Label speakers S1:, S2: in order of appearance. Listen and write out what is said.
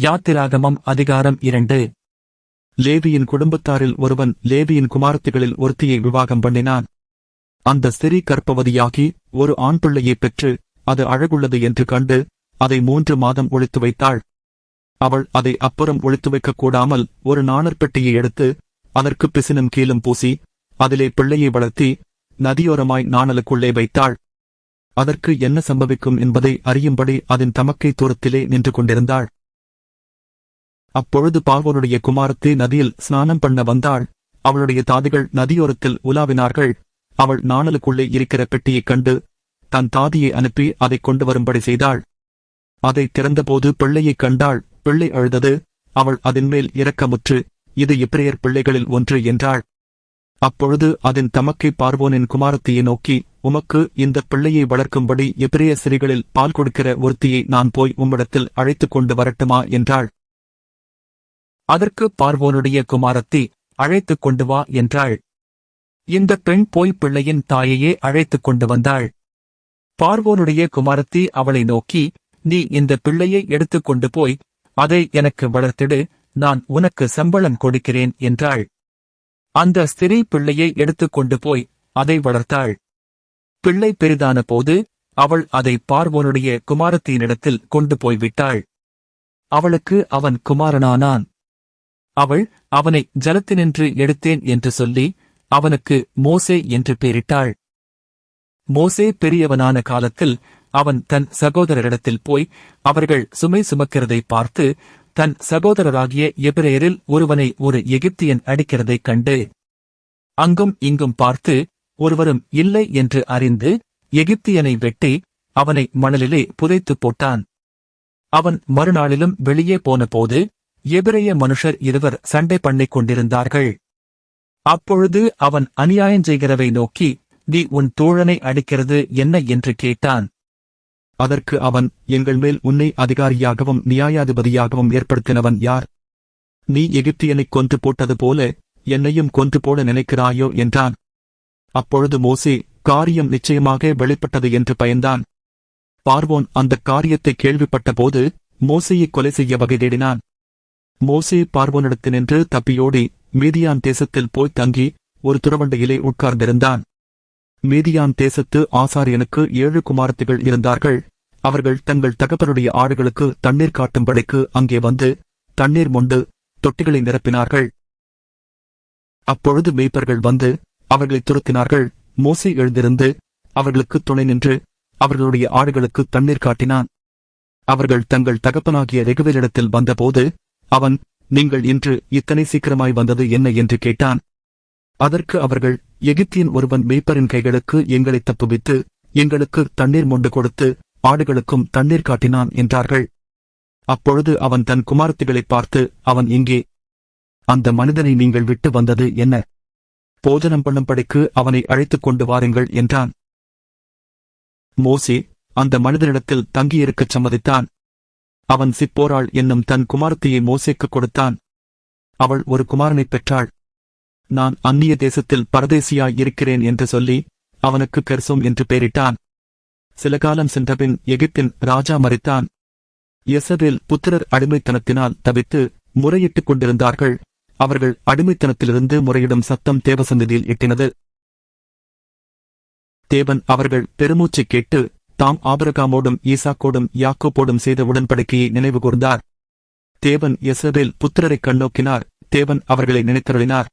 S1: யாத்திராகமம் அதிகாரம் இரண்டு.
S2: லேவியின் குடும்பத்தாரில் ஒருவன் லேவியின் குமாரத்திகளில் ஒருத்தியை விவாகம் பண்ணினான். அந்த சிறி கற்பவதியாகி ஒரு ஆண் பிள்ளையைப் பெற்று அது அழகுள்ளது என்று கண்டு அதை மூன்று மாதம் ஒழித்து வைத்தாள். அவள் அதை அப்புறம் ஒழித்து வைக்கக் கூடாமல் ஒரு நாணற்பெட்டியை எடுத்து அதற்கு பிசினும் கீழும் பூசி அதிலே பிள்ளையை வளர்த்தி நதியோரமாய் நாணலுக்குள்ளே வைத்தாள். அதற்கு என்ன சம்பவிக்கும் என்பதை அறியும்படி அதன் தமக்கை தூரத்திலே நின்று கொண்டிருந்தாள். அப்பொழுது பார்வோனுடைய குமாரத்தி நதியில் ஸ்நானம் பண்ண வந்தாள். அவளுடைய தாதிகள் நதியோரத்தில் உலாவினார்கள். அவள் நாணலுக்குள்ளே இருக்கிற பெட்டியைக் கண்டு தன் தாதியை அனுப்பி அதைக் கொண்டு வரும்படி செய்தாள். அதை திறந்தபோது பிள்ளையைக் கண்டாள். பிள்ளை அழுதது. அவள் அதன்மேல் இரக்கமுற்று இது எபிரேயர் பிள்ளைகளில் ஒன்று என்றாள். அப்பொழுது அதன் தமக்கை பார்வோனின் குமாரத்தியை நோக்கி உமக்கு இந்த பிள்ளையை வளர்க்கும்படி எபிரேய சிறிகளில் பால் கொடுக்கிற ஒருத்தியை நான் போய் உம்மிடத்தில் அழைத்துக் கொண்டு வரட்டுமா என்றாள்.
S1: அதற்கு பார்வோனுடைய குமாரத்தி அழைத்துக் கொண்டு வா என்றாள். இந்த பெண் போய் பிள்ளையின் தாயையே அழைத்துக் கொண்டு வந்தாள். பார்வோனுடைய குமாரத்தி அவளை நோக்கி நீ இந்த பிள்ளையை எடுத்துக் கொண்டு போய் அதை எனக்கு வளர்த்திடு நான் உனக்கு சம்பளம் கொடுக்கிறேன் என்றாள். அந்த ஸ்திரீ பிள்ளையை எடுத்துக் கொண்டு போய் அதை வளர்த்தாள். பிள்ளை பெரிதான போது அவள் அதை பார்வோனுடைய குமாரத்தியினிடத்தில் கொண்டு போய் விட்டாள். அவளுக்கு அவன் குமாரனானான். அவள் அவனை ஜலத்தினின்று எடுத்தேன் என்று சொல்லி அவனுக்கு மோசே என்று பெயரிட்டாள். மோசே பெரியவனான காலத்தில் அவன் தன் சகோதரரிடத்தில் போய் அவர்கள் சுமை சுமக்கிறதை பார்த்து தன் சகோதரராகிய எபிரேயரில் ஒருவனை ஒரு எகிப்தியன் அடிக்கிறதைக் கண்டு அங்கும் இங்கும் பார்த்து ஒருவரும் இல்லை என்று அறிந்து எகிப்தியனை வெட்டி அவனை மணலிலே புதைத்துப் போட்டான். அவன் மறுநாளிலும் வெளியே போனபோது எபிரேய மனுஷர் இருவர் சண்டை பண்ணிக் கொண்டிருந்தார்கள். அப்பொழுது அவன் அநியாயஞ்செய்கிறவை நோக்கி நீ உன் தோழனை அடிக்கிறது என்ன என்று கேட்டான்.
S2: அதற்கு அவன் எங்கள் மேல் உன்னை அதிகாரியாகவும் நியாயாதிபதியாகவும் ஏற்படுத்தினவன் யார்? நீ எகிப்தியனைக் கொன்று போட்டது போல என்னையும் கொன்று போட நினைக்கிறாயோ? என்றான். அப்பொழுது மோசே காரியம் நிச்சயமாக வெளிப்பட்டது என்று பயந்தான். பார்வோன் அந்தக் காரியத்தை கேள்விப்பட்டபோது மோசையை கொலை செய்ய வகை தேடினான். மோசே பார்வோனிடத்தினின்று தப்பியோடி மீதியான் தேசத்தில் போய் தங்கி ஒரு துறவண்டையிலே உட்கார்ந்திருந்தான். மீதியான் தேசத்து ஆசாரியனுக்கு ஏழு குமாரத்துகள் இருந்தார்கள். அவர்கள் தங்கள் தகப்பனுடைய ஆடுகளுக்கு தண்ணீர் காட்டும்படிக்கு அங்கே வந்து தண்ணீர் மொண்டு தொட்டிகளை நிரப்பினார்கள். அப்பொழுது மேய்ப்பர்கள் வந்து அவர்களை துரத்தினார்கள். மோசை எழுந்திருந்து அவர்களுக்கு துணை நின்று அவர்களுடைய ஆடுகளுக்கு தண்ணீர் காட்டினான். அவர்கள் தங்கள் தகப்பனாகிய ரெகுவேலிடத்தில் வந்தபோது அவன் நீங்கள் இன்று இத்தனை சீக்கிரமாய் வந்தது என்ன? என்று கேட்டான். அதற்கு அவர்கள் எகிப்தியன் ஒருவன் மேய்ப்பரின் கைகளுக்கு எங்களை தப்புவித்து எங்களுக்கு தண்ணீர் மொண்டு கொடுத்து ஆடுகளுக்கும் தண்ணீர் காட்டினான் என்றார்கள். அப்பொழுது அவன் தன் குமாரத்திகளைப் பார்த்து அவன் இங்கே அந்த மனிதனை நீங்கள் விட்டு வந்தது என்ன? போஜனம் பண்ணும்படிக்கு அவனை அழைத்துக் கொண்டு வாருங்கள் என்றான். மோசே அந்த மனிதனிடத்தில் தங்கியிருக்கச் சம்மதித்தான். அவன் சிப்போராள் என்னும் தன் குமாரத்தியை மோசேக்கு கொடுத்தான். அவள் ஒரு குமாரனைப் பெற்றாள். நான் அந்நிய தேசத்தில் பரதேசியாய் இருக்கிறேன் என்று சொல்லி அவனுக்கு கெர்சோம் என்று பெயரிட்டான். சில காலம் சென்றபின் எகிப்தின் ராஜா மறித்தான் எசபேல் புத்திரர் அடிமைத்தனத்தினால் தவித்து முறையிட்டுக் கொண்டிருந்தார்கள். அவர்கள் அடிமைத்தனத்திலிருந்து முறையிடும் சத்தம் தேவசந்திதியில் எட்டினது. தேவன் அவர்கள் பெருமூச்சு கேட்டு தாம் ஆபரகாமோடும் ஈசாக்கோடும் யாக்கோப்போடும் செய்த உடன்படிக்கையை நினைவு கூர்ந்தார். தேவன் எசபேல் புத்திரரைக் கண்ணோக்கினார். தேவன் அவர்களை நினைத்தருளினார்.